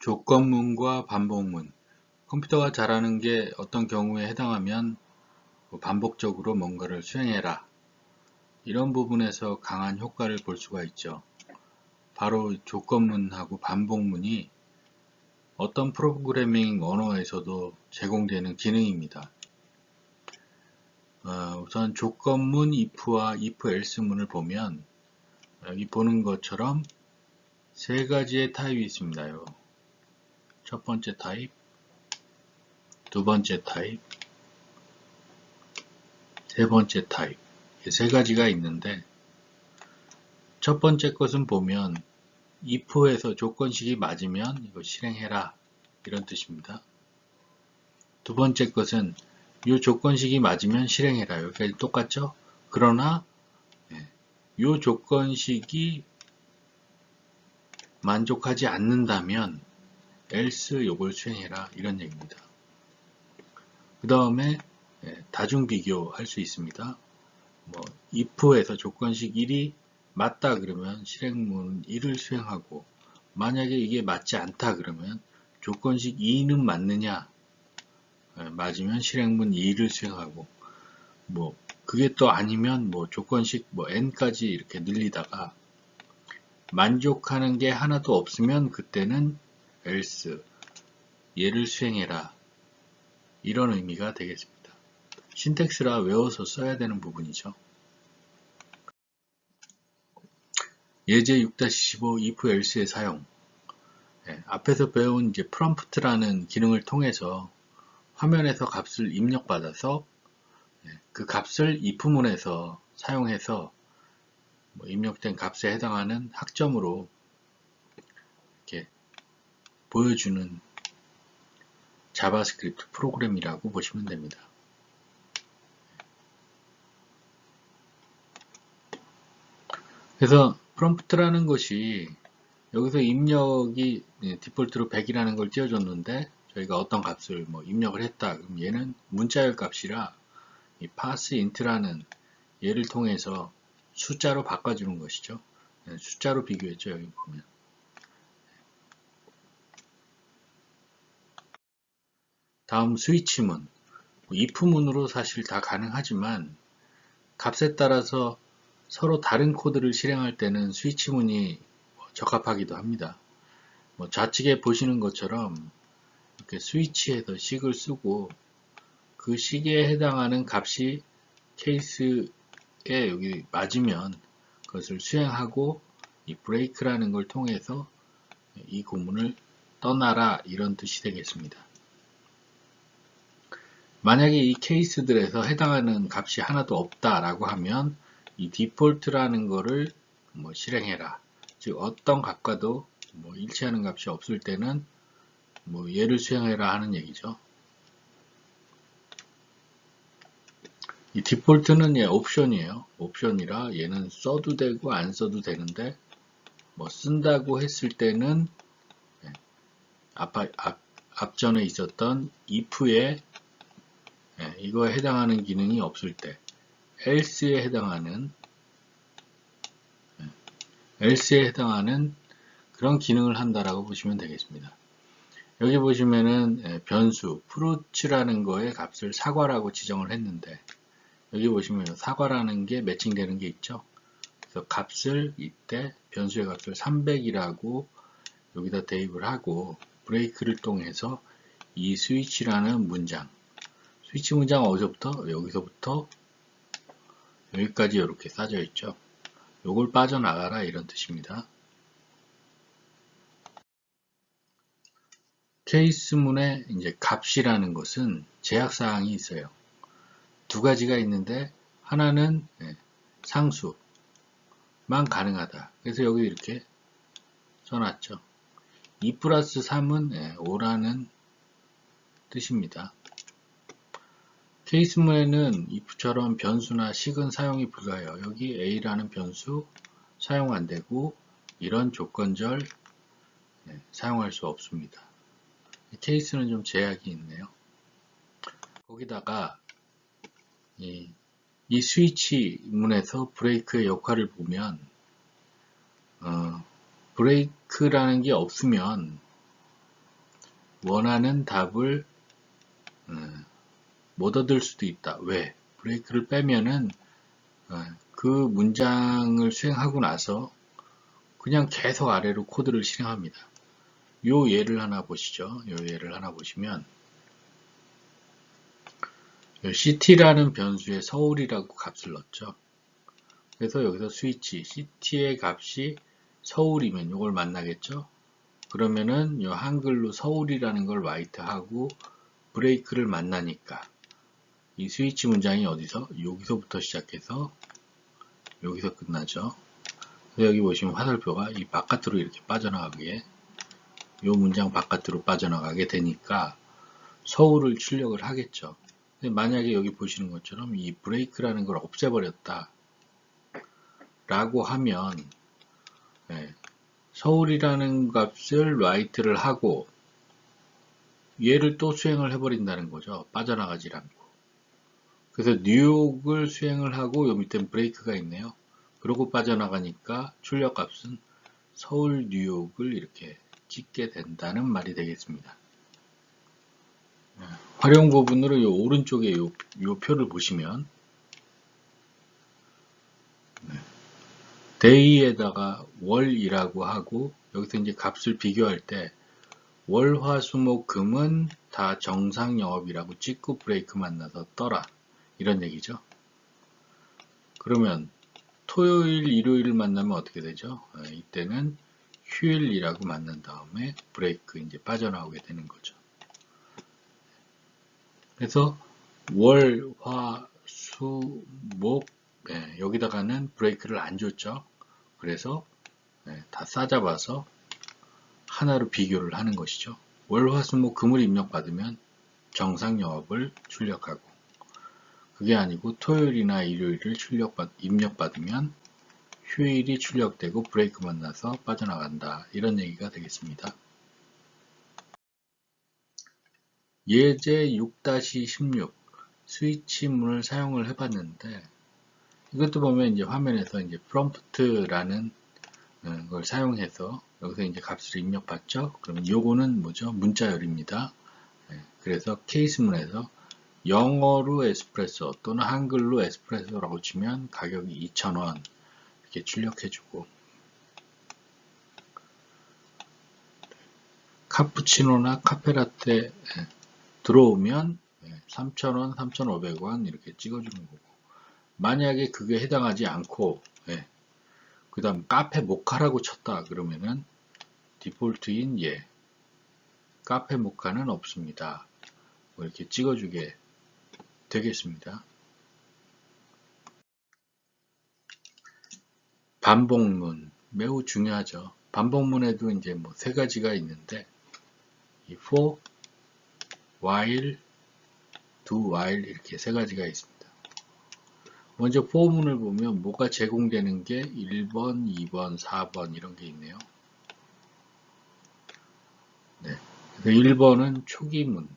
조건문과 반복문. 컴퓨터가 잘하는 게 어떤 경우에 해당하면 뭐 반복적으로 뭔가를 수행해라. 이런 부분에서 강한 효과를 볼 수가 있죠. 바로 조건문하고 반복문이 어떤 프로그래밍 언어에서도 제공되는 기능입니다. 어, 우선 조건문 if와 if else문을 보면 여기 보는 것처럼 세 가지의 타입이 있습니다 요. 첫 번째 타입, 두 번째 타입, 세 번째 타입 세 가지가 있는데 첫 번째 것은 보면 if에서 조건식이 맞으면 이거 실행해라 이런 뜻입니다. 두 번째 것은 이 조건식이 맞으면 실행해라 여기까지 똑같죠? 그러나 이 예, 조건식이 만족하지 않는다면 else 요걸 수행해라 이런 얘기입니다. 그 다음에 예, 다중 비교할 수 있습니다. 뭐 if에서 조건식 1이 맞다 그러면 실행문 1을 수행하고 만약에 이게 맞지 않다 그러면 조건식 2는 맞느냐 예, 맞으면 실행문 2를 수행하고 뭐 그게 또 아니면 뭐 조건식 뭐 n까지 이렇게 늘리다가 만족하는 게 하나도 없으면 그때는 else 얘를 수행해라 이런 의미가 되겠습니다. 신텍스라 외워서 써야 되는 부분이죠. 예제 6-15 if else의 사용 네, 앞에서 배운 이제 프롬프트라는 기능을 통해서 화면에서 값을 입력받아서 네, 그 값을 if문에서 사용해서 뭐 입력된 값에 해당하는 학점으로 보여주는 자바스크립트 프로그램이라고 보시면 됩니다. 그래서 프롬프트라는 것이 여기서 입력이 디폴트로 100이라는 걸 띄워줬는데 저희가 어떤 값을 뭐 입력을 했다 그럼 얘는 문자열 값이라 이 parseInt라는 얘를 통해서 숫자로 바꿔주는 것이죠. 네, 숫자로 비교했죠. 여기 보면. 다음 스위치문. if문으로 사실 다 가능하지만 값에 따라서 서로 다른 코드를 실행할 때는 스위치문이 적합하기도 합니다. 뭐 좌측에 보시는 것처럼 이렇게 스위치에서 식을 쓰고 그 식에 해당하는 값이 케이스 여기 맞으면 그것을 수행하고 이 브레이크라는 걸 통해서 이 구문을 떠나라 이런 뜻이 되겠습니다. 만약에 이 케이스들에서 해당하는 값이 하나도 없다라고 하면 이 디폴트라는 거를 뭐 실행해라. 즉 어떤 값과도 뭐 일치하는 값이 없을 때는 뭐 얘를 수행해라 하는 얘기죠. 이 디폴트는 예, 옵션이에요. 옵션이라 얘는 써도 되고 안 써도 되는데 뭐 쓴다고 했을 때는 예, 앞, 앞, 앞전에 있었던 if에 예, 이거에 해당하는 기능이 없을 때 else에 해당하는 예, else에 해당하는 그런 기능을 한다라고 보시면 되겠습니다. 여기 보시면은 예, 변수 프루츠라는 거에 값을 사과라고 지정을 했는데 여기 보시면 사과라는 게 매칭되는 게 있죠. 그래서 값을 이때 변수의 값을 300이라고 여기다 대입을 하고 브레이크를 통해서 이 스위치라는 문장 스위치 문장 어디서부터? 여기서부터 여기까지 이렇게 싸져 있죠. 요걸 빠져나가라 이런 뜻입니다. 케이스문의 이제 값이라는 것은 제약사항이 있어요. 두 가지가 있는데 하나는 예, 상수만 가능하다. 그래서 여기 이렇게 써놨죠. 2 플러스 3은 5라는 예, 뜻입니다. 케이스문에는 if처럼 변수나 식은 사용이 불가해요. 여기 a라는 변수 사용 안되고 이런 조건절 네, 사용할 수 없습니다. 케이스는 좀 제약이 있네요. 거기다가 이, 이 스위치 문에서 브레이크의 역할을 보면 어, 브레이크라는 게 없으면 원하는 답을 어, 못 얻을 수도 있다. 왜? 브레이크를 빼면은 어, 그 문장을 수행하고 나서 그냥 계속 아래로 코드를 실행합니다. 요 예를 하나 보시죠. 요 예를 하나 보시면 city라는 변수에 서울이라고 값을 넣었죠. 그래서 여기서 스위치 city의 값이 서울이면 이걸 만나겠죠. 그러면은 요 한글로 서울이라는 걸 화이트하고 브레이크를 만나니까 이 스위치 문장이 어디서 여기서부터 시작해서 여기서 끝나죠. 여기 보시면 화살표가 이 바깥으로 이렇게 빠져나가게 요 문장 바깥으로 빠져나가게 되니까 서울을 출력을 하겠죠. 만약에 여기 보시는 것처럼 이 브레이크라는 걸 없애버렸다 라고 하면 네, 서울이라는 값을 write를 하고 얘를 또 수행을 해버린다는 거죠. 빠져나가지 않고. 그래서 뉴욕을 수행을 하고 요 밑에 브레이크가 있네요. 그러고 빠져나가니까 출력 값은 서울 뉴욕을 이렇게 찍게 된다는 말이 되겠습니다. 네, 활용 부분으로 요 오른쪽에 요, 요 표를 보시면 네, 데이에다가 월이라고 하고 여기서 이제 값을 비교할 때 월, 화, 수, 목, 금은 다 정상 영업이라고 찍고 브레이크 만나서 떠라 이런 얘기죠. 그러면 토요일, 일요일을 만나면 어떻게 되죠? 아, 이때는 휴일이라고 만난 다음에 브레이크 이제 빠져나오게 되는 거죠. 그래서 월, 화, 수, 목 네, 여기다가는 브레이크를 안 줬죠. 그래서 네, 다 싸잡아서 하나로 비교를 하는 것이죠. 월, 화, 수, 목, 금을 입력받으면 정상 영업을 출력하고 그게 아니고 토요일이나 일요일을 출력받, 입력받으면 휴일이 출력되고 브레이크 만나서 빠져나간다. 이런 얘기가 되겠습니다. 예제 6-16 스위치 문을 사용을 해봤는데 이것도 보면 이제 화면에서 이제 프롬프트라는 어, 걸 사용해서 여기서 이제 값을 입력받죠. 그러면 요거는 뭐죠? 문자열입니다. 네, 그래서 케이스문에서 영어로 에스프레소 또는 한글로 에스프레소라고 치면 가격이 2,000원 이렇게 출력해주고. 카푸치노나 카페라떼 들어오면 3,000원, 3,500원 이렇게 찍어주는 거고. 만약에 그게 해당하지 않고 그 다음 카페 모카라고 쳤다 그러면은 디폴트인 예 카페 모카는 없습니다. 뭐 이렇게 찍어주게 되겠습니다. 반복문 매우 중요하죠. 반복문에도 이제 뭐 세 가지가 있는데 이 for, while, do while 이렇게 세 가지가 있습니다. 먼저 for문을 보면 뭐가 제공되는 게 1번, 2번, 4번 이런 게 있네요. 네. 1번은 초기문,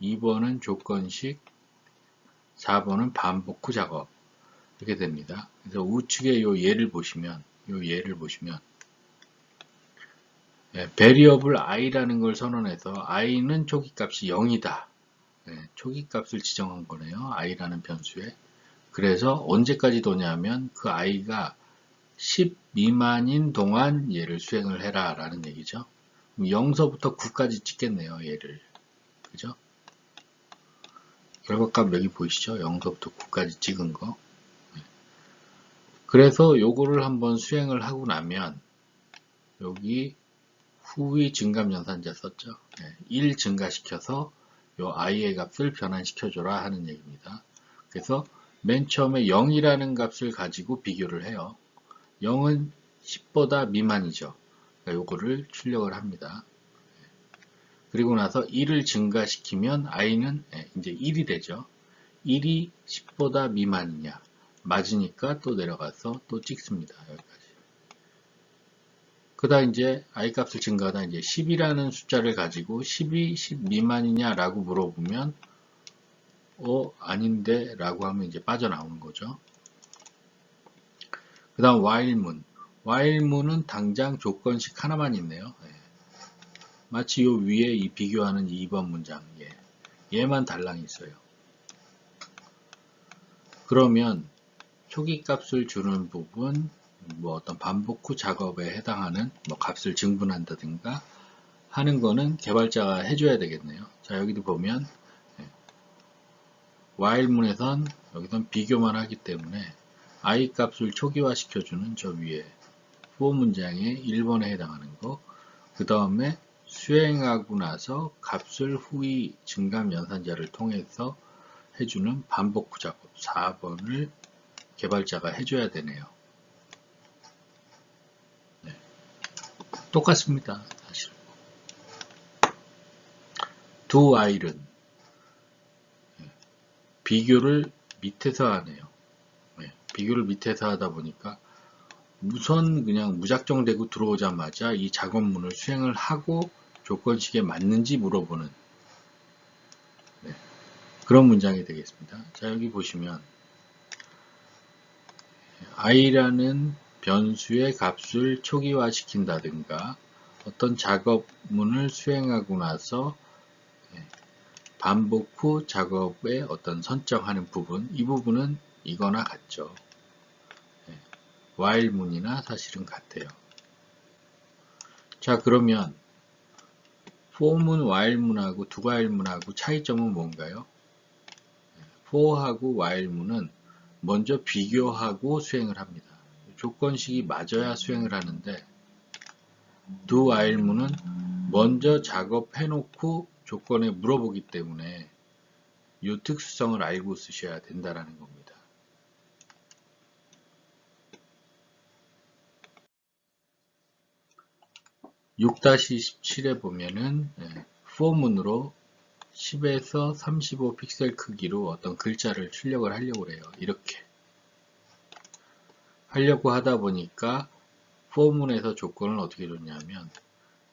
2번은 조건식, 4번은 반복 후 작업 이렇게 됩니다. 그래서 우측에 요 예를 보시면 요 예를 보시면 예, variable i라는 걸 선언해서 i는 초기값이 0이다. 예, 초기값을 지정한 거네요. i라는 변수에. 그래서 언제까지 도냐면 그 i가 10 미만인 동안 얘를 수행을 해라 라는 얘기죠. 0서부터 9까지 찍겠네요. 얘를. 그죠? 결과값 여기 보이시죠? 0서부터 9까지 찍은 거. 네. 그래서 요거를 한번 수행을 하고 나면 여기 후위 증감 연산자 썼죠. 1 증가시켜서 요 i의 값을 변환시켜줘라 하는 얘기입니다. 그래서 맨 처음에 0이라는 값을 가지고 비교를 해요. 0은 10보다 미만이죠. 그러니까 요거를 출력을 합니다. 그리고 나서 1을 증가시키면 i는 예, 이제 1이 되죠. 1이 10보다 미만이냐 맞으니까 또 내려가서 또 찍습니다. 여기까지. 그 다음 이제 i 값을 증가하다 이제 10이라는 숫자를 가지고 10이 10 미만이냐 라고 물어보면 어 아닌데 라고 하면 이제 빠져나오는 거죠. 그 다음 while문 while문은 당장 조건식 하나만 있네요. 네. 마치 요 위에 이 비교하는 2번 문장 예. 얘만 달랑 있어요. 그러면 초기 값을 주는 부분 뭐 어떤 반복 후 작업에 해당하는 뭐 값을 증분한다든가 하는 거는 개발자가 해줘야 되겠네요. 자 여기도 보면 예. while문에선 여기선 비교만 하기 때문에 i 값을 초기화 시켜주는 저 위에 for 문장의 1번에 해당하는 거 그 다음에 수행하고 나서 값을 후이 증감 연산자를 통해서 해주는 반복 후 작업 4번을 개발자가 해줘야 되네요. 네. 똑같습니다. 사실. 두 아이는 네. 비교를 밑에서 하네요. 네. 비교를 밑에서 하다 보니까 우선 그냥 무작정되고 들어오자마자 이 작업문을 수행을 하고 조건식에 맞는지 물어보는 네. 그런 문장이 되겠습니다. 자 여기 보시면 i라는 변수의 값을 초기화 시킨다든가 어떤 작업문을 수행하고 나서 예, 반복 후 작업에 어떤 선정하는 부분 이 부분은 이거나 같죠. 예, while문이나 사실은 같아요. 자 그러면 for문 while문하고 두 while문하고 차이점은 뭔가요? 예, for하고 while문은 먼저 비교하고 수행을 합니다. 조건식이 맞아야 수행을 하는데 두 while문은 먼저 작업해 놓고 조건에 물어보기 때문에 이 특수성을 알고 쓰셔야 된다라는 겁니다. (6-27에) 보면은 네, for문으로 10에서 35 픽셀 크기로 어떤 글자를 출력을 하려고 해요. 이렇게 하려고 하다 보니까 포문에서 조건을 어떻게 줬냐면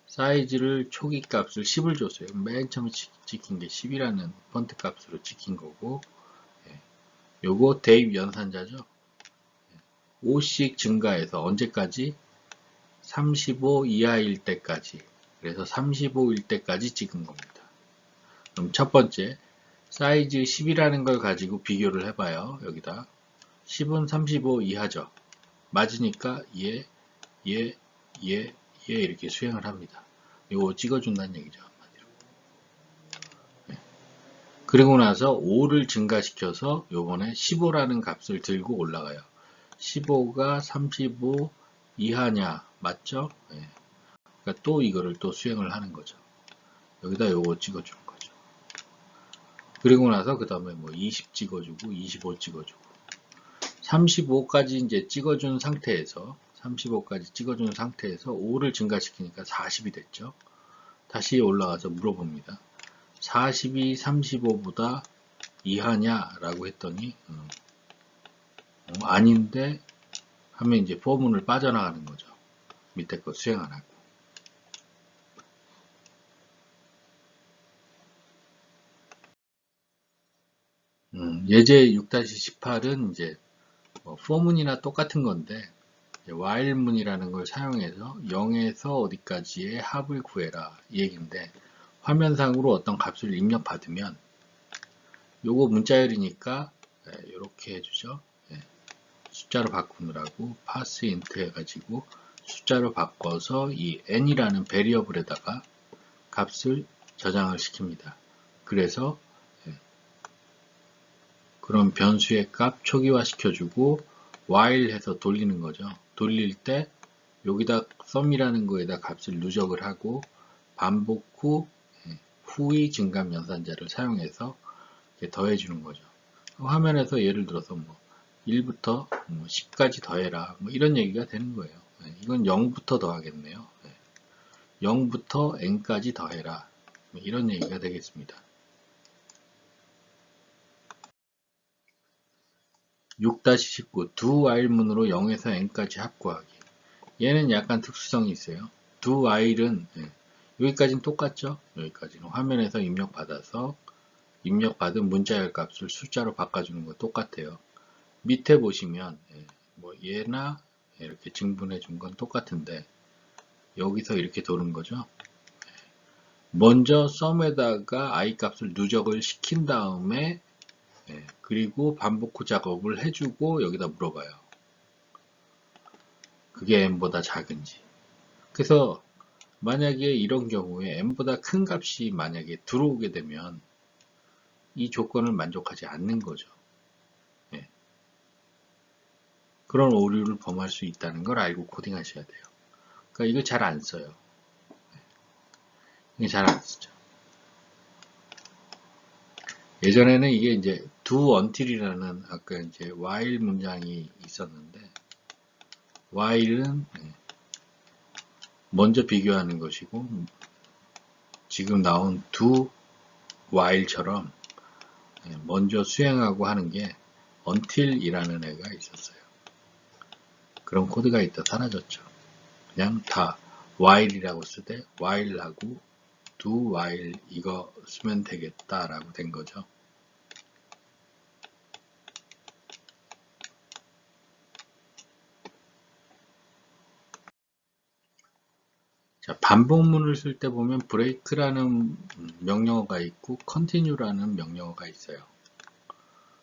사이즈를 초기 값을 10을 줬어요. 맨 처음에 찍힌 게 10이라는 펀트 값으로 찍힌 거고 예. 요거 대입 연산자죠. 5씩 증가해서 언제까지? 35 이하일 때까지 그래서 35일 때까지 찍은 겁니다. 그럼 첫 번째 사이즈 10이라는 걸 가지고 비교를 해봐요. 여기다 10은 35 이하죠. 맞으니까 얘, 얘, 얘, 얘 이렇게 수행을 합니다. 이거 찍어준다는 얘기죠. 네. 그리고 나서 5를 증가시켜서 요번에 15라는 값을 들고 올라가요. 15가 35 이하냐 맞죠? 네. 그러니까 또 이거를 또 수행을 하는 거죠. 여기다 요거 찍어주는 거죠. 그리고 나서 그 다음에 뭐 20 찍어주고 25 찍어주고 35까지 이제 찍어준 상태에서 35까지 찍어준 상태에서 5를 증가시키니까 40이 됐죠. 다시 올라가서 물어봅니다. 40이 35보다 이하냐 라고 했더니 음, 어, 아닌데 하면 이제 포문을 빠져나가는 거죠. 밑에 거 수행 안 하고. 음, 예제 6-18은 이제 뭐 for문이나 똑같은 건데 while문이라는 걸 사용해서 0에서 어디까지의 합을 구해라 이 얘기인데 화면상으로 어떤 값을 입력받으면 요거 문자열이니까 이렇게 해주죠 예, 숫자로 바꾸느라고 parseInt 해가지고 숫자로 바꿔서 이 n이라는 베리어블에다가 값을 저장을 시킵니다 그래서 그럼 변수의 값 초기화 시켜주고 while 해서 돌리는 거죠. 돌릴 때 여기다 sum이라는 거에다 값을 누적을 하고 반복 후 예, 후의 증감 연산자를 사용해서 더해 주는 거죠. 화면에서 예를 들어서 뭐 1부터 뭐 10까지 더해라 뭐 이런 얘기가 되는 거예요. 예, 이건 0부터 더하겠네요. 0부터 예, n까지 더해라 뭐 이런 얘기가 되겠습니다. 6-19두 while문으로 0에서 n까지 합구하기 얘는 약간 특수성이 있어요 두 while은 예, 여기까지는 똑같죠 여기까지는 화면에서 입력받아서 입력받은 문자열 값을 숫자로 바꿔주는 거 똑같아요 밑에 보시면 예, 뭐 얘나 이렇게 증분해 준 건 똑같은데 여기서 이렇게 도는 거죠 예, 먼저 썸에다가 i 값을 누적을 시킨 다음에 예, 그리고 반복 후 작업을 해주고 여기다 물어봐요. 그게 n보다 작은지. 그래서 만약에 이런 경우에 n보다 큰 값이 만약에 들어오게 되면 이 조건을 만족하지 않는 거죠. 예. 그런 오류를 범할 수 있다는 걸 알고 코딩하셔야 돼요. 그러니까 이거 잘 안 써요. 예. 이게 잘 안 쓰죠. 예전에는 이게 이제 do until이라는 아까 이제 while 문장이 있었는데 while은 예, 먼저 비교하는 것이고 지금 나온 do while처럼 예, 먼저 수행하고 하는 게 until이라는 애가 있었어요. 그런 코드가 있다 사라졌죠. 그냥 다 while이라고 쓰되 while하고 do while 이거 쓰면 되겠다라고 된 거죠. 자, 반복문을 쓸 때 보면 break라는 명령어가 있고 continue라는 명령어가 있어요.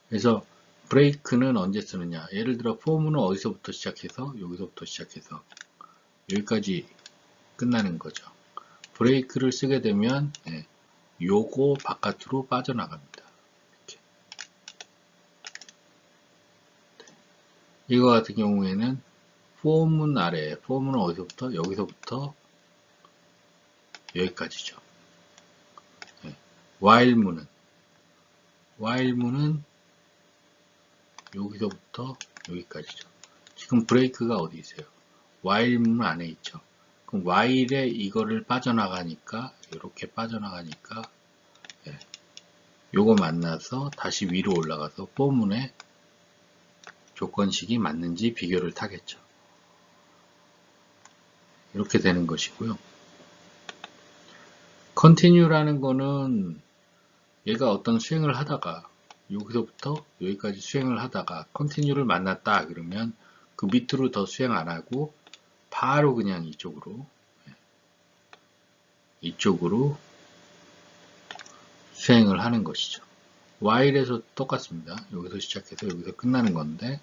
그래서 break는 언제 쓰느냐? 예를 들어 form은 어디서부터 시작해서 여기서부터 시작해서 여기까지 끝나는 거죠. 브레이크를 쓰게 되면 예, 요거 바깥으로 빠져나갑니다. 이렇게. 이거 같은 경우에는 form은 아래, form은 어디서부터? 여기서부터 여기까지죠. 네. while문은 while문은 여기서부터 여기까지죠. 지금 브레이크가 어디 있어요? while문 안에 있죠. 그럼 while에 이거를 빠져나가니까 이렇게 빠져나가니까 네. 요거 만나서 다시 위로 올라가서 포문에 조건식이 맞는지 비교를 타겠죠. 이렇게 되는 것이고요. continue라는 거는 얘가 어떤 수행을 하다가 여기서부터 여기까지 수행을 하다가 continue를 만났다 그러면 그 밑으로 더 수행 안 하고 바로 그냥 이쪽으로 예, 이쪽으로 수행을 하는 것이죠. while에서 똑같습니다. 여기서 시작해서 여기서 끝나는 건데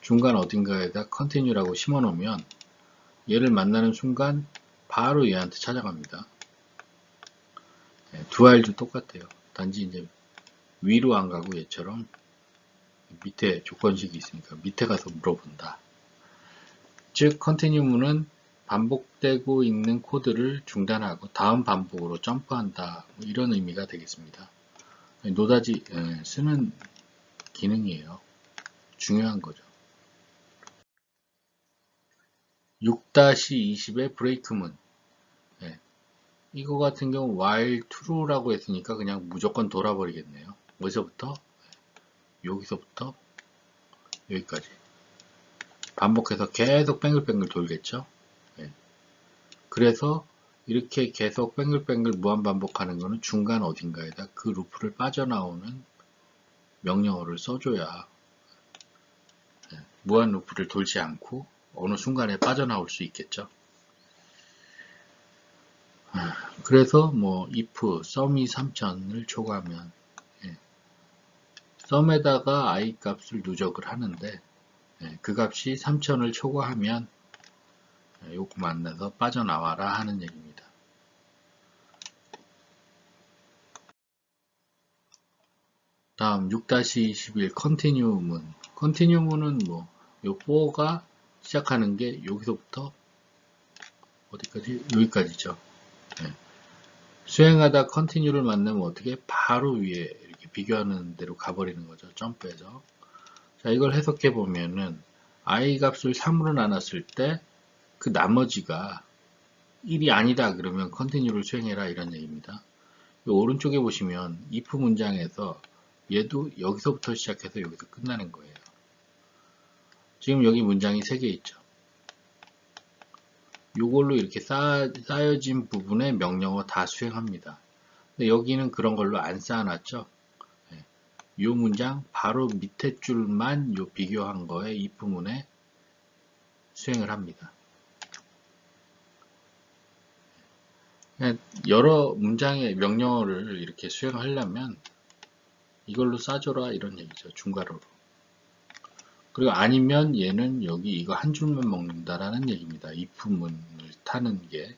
중간 어딘가에다 continue라고 심어 놓으면 얘를 만나는 순간 바로 얘한테 찾아갑니다. 네, 두 알도 똑같아요. 단지 이제 위로 안 가고 얘처럼 밑에 조건식이 있으니까 밑에 가서 물어본다. 즉, 컨티뉴문은 반복되고 있는 코드를 중단하고 다음 반복으로 점프한다. 뭐 이런 의미가 되겠습니다. 노다지 쓰는 기능이에요. 중요한 거죠. 6-20의 브레이크문 이거 같은 경우 while true라고 했으니까 그냥 무조건 돌아버리겠네요. 어디서부터? 여기서부터 여기까지 반복해서 계속 뱅글뱅글 돌겠죠. 네. 그래서 이렇게 계속 뱅글뱅글 무한 반복하는 거는 중간 어딘가에다 그 루프를 빠져나오는 명령어를 써줘야 네. 무한 루프를 돌지 않고 어느 순간에 빠져나올 수 있겠죠. 그래서 뭐 if sum이 3000을 초과하면 예. Sum에다가 i 값을 누적을 하는데 예. 그 값이 3000을 초과하면 예. 요거 만나서 빠져나와라 하는 얘기입니다. 다음 6-21 continue문 continue문은 뭐요 4가 시작하는 게 여기서부터 어디까지? 여기까지죠. 네. 수행하다 컨티뉴를 만나면 어떻게 바로 위에 비교하는 대로 가버리는 거죠. 점프해서. 자, 이걸 해석해 보면은 i 값을 3으로 나눴을 때 그 나머지가 1이 아니다 그러면 컨티뉴를 수행해라 이런 얘기입니다. 오른쪽에 보시면 if 문장에서 얘도 여기서부터 시작해서 여기서 끝나는 거예요. 지금 여기 문장이 3개 있죠. 이걸로 이렇게 쌓, 여진 부분의 명령어 다 수행합니다. 근데 여기는 그런 걸로 안 쌓아놨죠. 네. 이 문장 바로 밑에 줄만 요 비교한 거에 이 부분에 수행을 합니다. 여러 문장의 명령어를 이렇게 수행하려면 이걸로 싸줘라 이런 얘기죠. 중괄호로. 그리고 아니면 얘는 여기 이거 한 줄만 먹는다라는 얘기입니다. if문을 타는 게